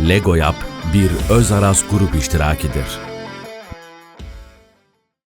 Lego Yap bir Öz Aras grup iştirakidir.